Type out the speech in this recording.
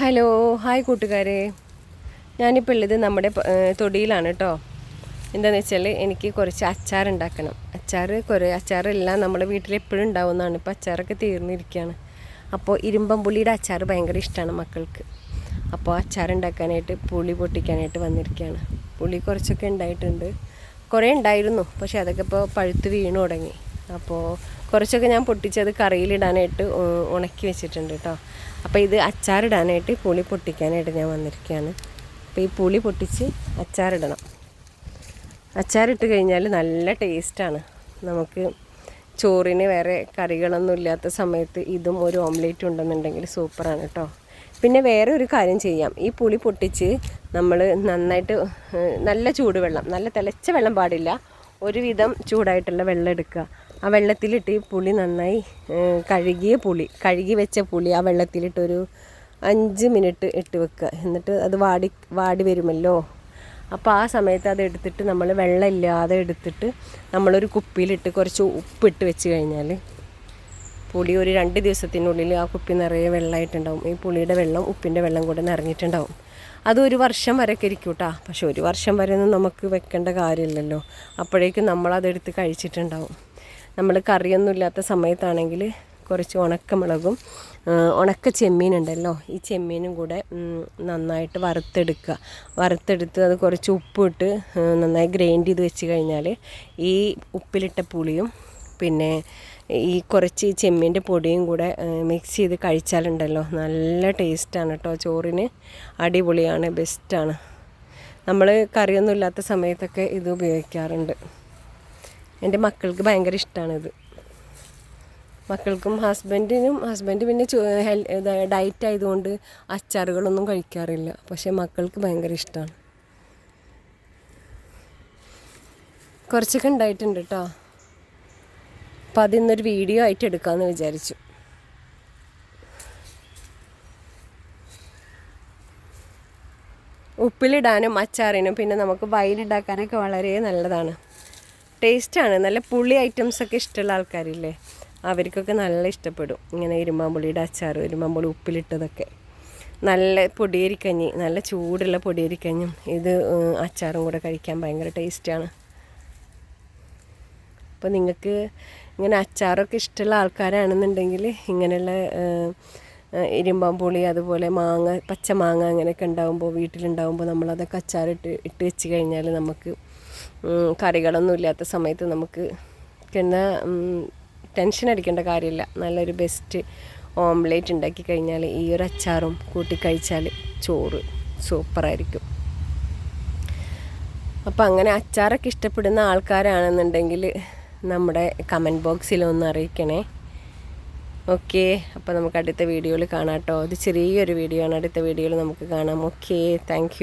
Hello hi കൂട്ടുകാരെ. ഞാനിപ്പോൾ ഉള്ളത് നമ്മുടെ തൊടിയിലാണ് കേട്ടോ എന്താണെന്ന് വെച്ചാൽ എനിക്ക് കുറച്ച് അച്ചാർ ഉണ്ടാക്കണം. അച്ചാർ കുറേ അച്ചാറെല്ലാം നമ്മുടെ വീട്ടിൽ എപ്പോഴും ഉണ്ടാവുന്നതാണ്. ഇപ്പോൾ അച്ചാറൊക്കെ തീർന്നിരിക്കുകയാണ് അപ്പോൾ ഇരുമ്പം പുളിയുടെ അച്ചാർ ഭയങ്കര ഇഷ്ടമാണ് മക്കൾക്ക്. അപ്പോൾ അച്ചാർ ഉണ്ടാക്കാനായിട്ട് പുളി പൊട്ടിക്കാനായിട്ട് വന്നിരിക്കുകയാണ് പുളി കുറച്ചൊക്കെ ഉണ്ടായിട്ടുണ്ട്. കുറേ ഉണ്ടായിരുന്നു പക്ഷേ അതൊക്കെ ഇപ്പോൾ പഴുത്ത് വീണു തുടങ്ങി. അപ്പോൾ കുറച്ചൊക്കെ ഞാൻ പൊട്ടിച്ചത് കറിയിലിടാനായിട്ട് ഉണക്കി വെച്ചിട്ടുണ്ട് കേട്ടോ അപ്പോൾ ഇത് അച്ചാറിടാനായിട്ട് പുളി പൊട്ടിക്കാനായിട്ട് ഞാൻ വന്നിരിക്കുകയാണ്. അപ്പോൾ ഈ പുളി പൊട്ടിച്ച് അച്ചാറിടണം. അച്ചാറിട്ട് കഴിഞ്ഞാൽ നല്ല ടേസ്റ്റാണ്. നമുക്ക് ചോറിന് വേറെ കറികളൊന്നും ഇല്ലാത്ത സമയത്ത് ഇതും ഒരു ഓംലേറ്റ് ഉണ്ടെന്നുണ്ടെങ്കിൽ സൂപ്പറാണ് കേട്ടോ പിന്നെ വേറെ ഒരു കാര്യം ചെയ്യാം. ഈ പുളി പൊട്ടിച്ച് നമ്മൾ നന്നായിട്ട് നല്ല ചൂടുവെള്ളം നല്ല തിളച്ച വെള്ളം പാടില്ല. ഒരുവിധം ചൂടായിട്ടുള്ള വെള്ളം എടുക്കുക. ആ വെള്ളത്തിലിട്ട് ഈ പുളി നന്നായി കഴുകിയ പുളി കഴുകി വെച്ച പുളി ആ വെള്ളത്തിലിട്ടൊരു അഞ്ച് മിനിറ്റ് ഇട്ട് വെക്കുക. എന്നിട്ട് അത് വാടി വാടി വരുമല്ലോ. അപ്പോൾ ആ സമയത്ത് അത് എടുത്തിട്ട് നമ്മൾ വെള്ളമില്ലാതെ എടുത്തിട്ട് നമ്മളൊരു കുപ്പിയിലിട്ട് കുറച്ച് ഉപ്പിട്ട് വെച്ച് കഴിഞ്ഞാൽ പുളി ഒരു രണ്ട് ദിവസത്തിനുള്ളിൽ ആ കുപ്പി നിറയെ വെള്ളമായിട്ടുണ്ടാവും. ഈ പുളിയുടെ വെള്ളം ഉപ്പിന്റെ വെള്ളം കൂടെ നിറഞ്ഞിട്ടുണ്ടാവും. അത് ഒരു വർഷം വരെയൊക്കെ ഇരിക്കും കേട്ടോ പക്ഷെ ഒരു വർഷം വരെ ഒന്നും നമുക്ക് വെക്കേണ്ട കാര്യമില്ലല്ലോ. അപ്പോഴേക്കും നമ്മളതെടുത്ത് കഴിച്ചിട്ടുണ്ടാവും. നമ്മൾ കറിയൊന്നും ഇല്ലാത്ത സമയത്താണെങ്കിൽ കുറച്ച് ഉണക്കമുളകും ഉണക്ക ചെമ്മീൻ ഉണ്ടല്ലോ ഈ ചെമ്മീനും കൂടെ നന്നായിട്ട് വറുത്തെടുക്കുക. വറുത്തെടുത്ത് അത് കുറച്ച് ഉപ്പിട്ട് നന്നായി ഗ്രൈൻഡ് ചെയ്ത് വെച്ച് കഴിഞ്ഞാൽ ഈ ഉപ്പിലിട്ട പുളിയും പിന്നെ ഈ കുറച്ച് ചെമ്മീന്റെ പൊടിയും കൂടെ മിക്സ് ചെയ്ത് കഴിച്ചാലുണ്ടല്ലോ നല്ല ടേസ്റ്റാണ് കേട്ടോ. ചോറിന് അടിപൊളിയാണ് ബെസ്റ്റാണ് നമ്മൾ കറിയൊന്നും ഇല്ലാത്ത സമയത്തൊക്കെ ഇത് ഉപയോഗിക്കാറുണ്ട്. എന്റെ മക്കൾക്ക് ഭയങ്കര ഇഷ്ടമാണിത് മക്കൾക്കും ഹസ്ബൻഡിനും ഹസ്ബൻഡ് പിന്നെ ഡയറ്റ് ആയതുകൊണ്ട് അച്ചാറുകളൊന്നും കഴിക്കാറില്ല. പക്ഷേ മക്കൾക്ക് ഭയങ്കര ഇഷ്ടമാണ് കുറച്ചൊക്കെ ഉണ്ടായിട്ടുണ്ട് കേട്ടോ അപ്പം അതിന്നൊരു വീഡിയോ ആയിട്ട് എടുക്കാമെന്ന് വിചാരിച്ചു. ഉപ്പിലിടാനും അച്ചാറിനും പിന്നെ നമുക്ക് വൈനുണ്ടാക്കാനൊക്കെ വളരെ നല്ലതാണ്. ടേസ്റ്റാണ്. നല്ല പുളി ഐറ്റംസൊക്കെ ഇഷ്ടമുള്ള ആൾക്കാരില്ലേ? അവർക്കൊക്കെ നല്ല ഇഷ്ടപ്പെടും. ഇങ്ങനെ ഇരുമ്പാമ്പുളിയുടെ അച്ചാർ ഇരുമ്പാമ്പുളി ഉപ്പിലിട്ടതൊക്കെ. നല്ല പൊടിയരിക്കഞ്ഞി നല്ല ചൂടുള്ള പൊടിയരിക്കഞ്ഞും ഇത് അച്ചാറും കൂടെ കഴിക്കാൻ ഭയങ്കര ടേസ്റ്റാണ്. അപ്പോൾ നിങ്ങൾക്ക് ഇങ്ങനെ അച്ചാറൊക്കെ ഇഷ്ടമുള്ള ആൾക്കാരാണെന്നുണ്ടെങ്കിൽ ഇങ്ങനെയുള്ള ഇരുമ്പാമ്പുളി അതുപോലെ മാങ്ങ പച്ച മാങ്ങ അങ്ങനെയൊക്കെ ഉണ്ടാകുമ്പോൾ വീട്ടിലുണ്ടാകുമ്പോൾ നമ്മളതൊക്കെ അച്ചാറിട്ട് ഇട്ട് വെച്ച് കഴിഞ്ഞാൽ നമുക്ക് കറികളൊന്നും ഇല്ലാത്ത സമയത്ത് നമുക്ക് കിടന്ന ടെൻഷൻ അടിക്കേണ്ട കാര്യമില്ല. നല്ലൊരു ബെസ്റ്റ് ഓംലേറ്റ് ഉണ്ടാക്കി കഴിഞ്ഞാൽ ഈ ഒരു അച്ചാറും കൂട്ടി കഴിച്ചാൽ ചോറ് സൂപ്പറായിരിക്കും അപ്പോൾ അങ്ങനെ അച്ചാറൊക്കെ ഇഷ്ടപ്പെടുന്ന ആൾക്കാരാണെന്നുണ്ടെങ്കിൽ നമ്മുടെ കമന്റ് ബോക്സിൽ ഒന്ന് അറിയിക്കണേ. ഓക്കെ അപ്പോൾ നമുക്ക് അടുത്ത വീഡിയോയിൽ കാണാം കേട്ടോ. ഇത് ചെറിയൊരു വീഡിയോ ആണ്. അടുത്ത വീഡിയോയിൽ നമുക്ക് കാണാം. Okay thank